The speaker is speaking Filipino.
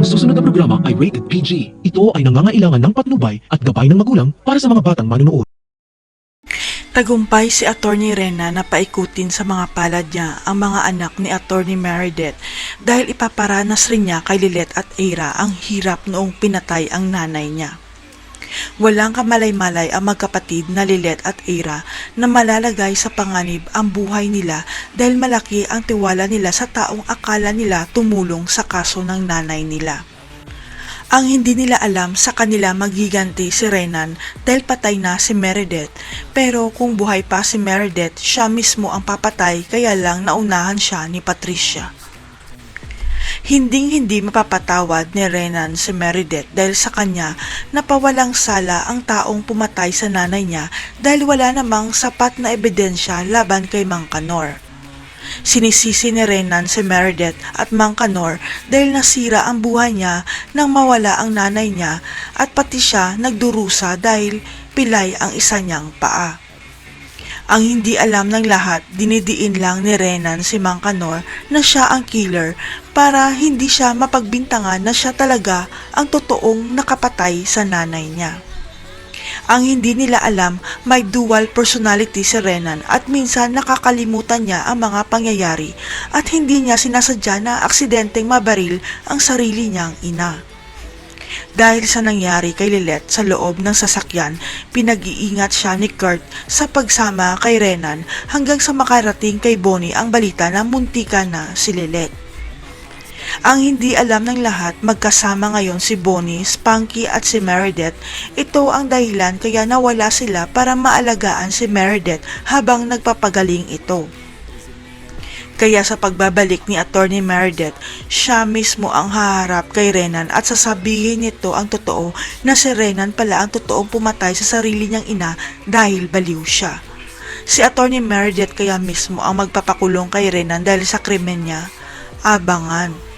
Ang susunod na programa ay rated PG. Ito ay nangangailangan ng patnubay at gabay ng magulang para sa mga batang manunood. Tagumpay si Attorney Rena na paikutin sa mga palad niya ang mga anak ni Attorney Meredith dahil ipaparanas rin niya kay Lilet at Ira ang hirap noong pinatay ang nanay niya. Walang kamalay-malay ang magkapatid na Lilet at Ira na malalagay sa panganib ang buhay nila dahil malaki ang tiwala nila sa taong akala nila tumulong sa kaso ng nanay nila. Ang hindi nila alam sa kanila magiganti si Renan dahil patay na si Meredith. Pero kung buhay pa si Meredith, siya mismo ang papatay kaya lang naunahan siya ni Patricia. Hinding hindi mapapatawad ni Renan si Meredith dahil sa kanya napawalang sala ang taong pumatay sa nanay niya dahil wala namang sapat na ebidensya laban kay Mang Kanor. Sinisisi ni Renan si Meredith at Mang Kanor dahil nasira ang buhay niya nang mawala ang nanay niya at pati siya nagdurusa dahil pilay ang isa niyang paa. Ang hindi alam ng lahat, dinidiin lang ni Renan si Mang na siya ang killer para hindi siya mapagbintangan na siya talaga ang totoong nakapatay sa nanay niya. Ang hindi nila alam, may dual personality si Renan at minsan nakakalimutan niya ang mga pangyayari at hindi niya sinasadya na aksidenteng mabaril ang sarili niyang ina. Dahil sa nangyari kay Lilet sa loob ng sasakyan, pinag-iingat siya ni Kurt sa pagsama kay Renan hanggang sa makarating kay Bonnie ang balita na muntika na si Lilet. Ang hindi alam ng lahat, magkasama ngayon si Bonnie, Spunky at si Meredith. Ito ang dahilan kaya nawala sila para maalagaan si Meredith habang nagpapagaling ito. Kaya sa pagbabalik ni Attorney Meredith, siya mismo ang haharap kay Renan at sasabihin nito ang totoo na si Renan pala ang totoong pumatay sa sarili niyang ina dahil baliw siya. Si Attorney Meredith kaya mismo ang magpapakulong kay Renan dahil sa krimen niya. Abangan.